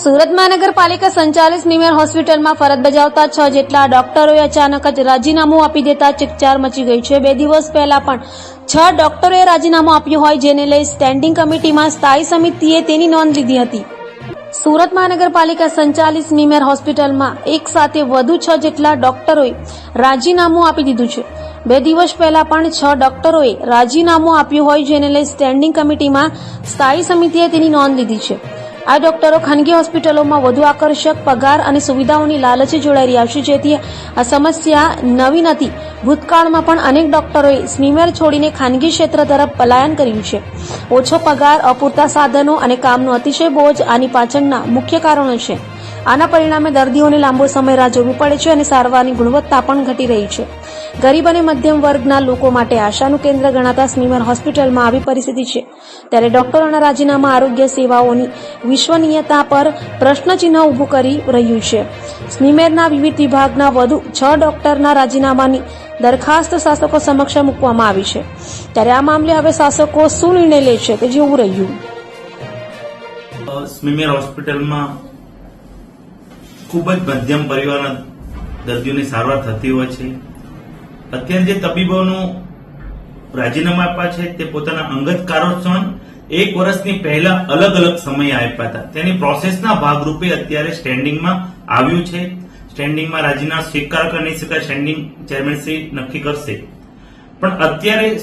સુરત મહાનગરપાલિકા સંચાલિત નિમેર હોસ્પિટલમાં ફરજ બજાવતા છ જેટલા ડોક્ટરોએ અચાનક જ રાજીનામું આપી દેતા ચિકચાર મચી ગઈ છે. બે દિવસ પહેલા પણ છ ડોક્ટરોએ રાજીનામું આપ્યું હોય જેને લઈ સ્ટેન્ડિંગ કમિટીમાં સ્થાયી સમિતિએ તેની નોંધ લીધી હતી. સુરત મહાનગરપાલિકા સંચાલિત નિમેર હોસ્પિટલમાં એક સાથે વધુ છ જેટલા ડોક્ટરોએ રાજીનામું આપી દીધું છે. બે દિવસ પહેલા પણ છ ડોક્ટરોએ રાજીનામું આપ્યું હોય જેને લઈ સ્ટેન્ડિંગ કમિટીમાં સ્થાયી સમિતિએ તેની નોંધ લીધી છે. આ ડોક્ટરો ખાનગી હોસ્પિટલોમાં વધુ આકર્ષક પગાર અને સુવિધાઓની લાલચે જોડાઈ રહ્યા છે, જેથી આ સમસ્યા નવી નથી. ભૂતકાળમાં પણ અનેક ડોક્ટરોએ સ્મીમેર છોડીને ખાનગી ક્ષેત્ર તરફ પલાયન કર્યું છે. ઓછો પગાર, અપૂરતા સાધનો અને કામનો અતિશય બોજ આની પાછળના મુખ્ય કારણો છે. આના પરિણામે દર્દીઓને લાંબો સમય રાહ જોવી પડે છે અને સારવારની ગુણવત્તા પણ ઘટી રહી છે. ગરીબ અને મધ્યમ વર્ગના લોકો માટે આશાનું કેન્દ્ર ગણાતા સ્મીમર હોસ્પિટલમાં આવી પરિસ્થિતિ છે. ત્યારે ડોક્ટરોના રાજીનામા આરોગ્ય સેવાઓની વિશ્વનીયતા પર પ્રશ્નચિહ્ન ઊભું કરી રહ્યું છે. સ્મીમેરના વિવિધ વિભાગના વધુ છ ડોક્ટરના રાજીનામાની દરખાસ્ત શાસકો સમક્ષ મૂકવામાં આવી છે. ત્યારે આ મામલે હવે શાસકો શું નિર્ણય લે છે તે જોવું રહ્યું. સ્મીમેર હોસ્પિટલમાં ખૂબ જ મધ્યમ પરિવારના દર્દીઓની સારવાર થતી હોય છે. અત્યારે જે તબીબોનું રાજીનામા આપ્યા છે, તે પોતાના અંગત કારણોસર એક વર્ષની પહેલા અલગ અલગ સમયે આપ્યા હતા. તેની પ્રોસેસના ભાગરૂપે અત્યારે સ્ટેન્ડિંગમાં આવ્યું છે. સ્ટેન્ડિંગમાં રાજીના સ્વીકાર કરી શકાય, સ્ટેન્ડિંગ ચેરમેનશ્રી નક્કી કરશે. પણ અત્યારે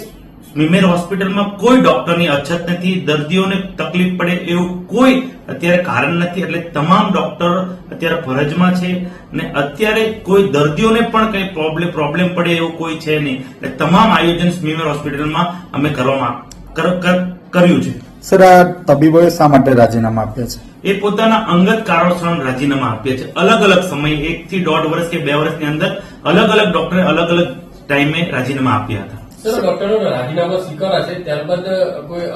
સ્મીમેર હોસ્પિટલમાં કોઈ ડોક્ટરની અછત નથી દર્દીઓને તકલીફ પડે એવું કોઈ અત્યારે કારણ નથી. એટલે તમામ ડોક્ટર અત્યારે ફરજમાં છે અને અત્યારે કોઈ દર્દીઓને પણ કઈ પ્રોબ્લેમ પ્રોબ્લેમ પડે એવું કોઈ છે નહીં. એટલે તમામ આયોજન સ્મીમેર હોસ્પિટલમાં અમે કરવામાં કર- કર- કર્યું છે. સર આ તબીબોએ શા માટે રાજીનામા આપ્યા છે? એ પોતાના અંગત કારણોસર રાજીનામા આપ્યા છે. અલગ અલગ સમયે એક થી દોઢ વર્ષ કે બે વર્ષની અંદર અલગ અલગ ડોક્ટરે અલગ અલગ ટાઈમે રાજીનામા આપ્યા હતા. સર ડોક્ટરો રાજીનામા સ્વીકારાશે, ત્યારબાદ કોઈ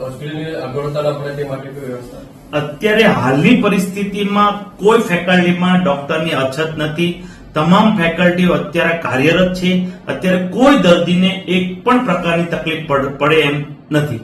હોસ્પિટલની અગવડતા ન પડે તે માટે કોઈ વ્યવસ્થા? અત્યારે હાલની પરિસ્થિતિમાં કોઈ ફેકલ્ટીમાં ડોક્ટરની અછત નથી. તમામ ફેકલ્ટીઓ અત્યારે કાર્યરત છે. અત્યારે કોઈ દર્દીને એક પણ પ્રકારની તકલીફ પડે એમ નથી.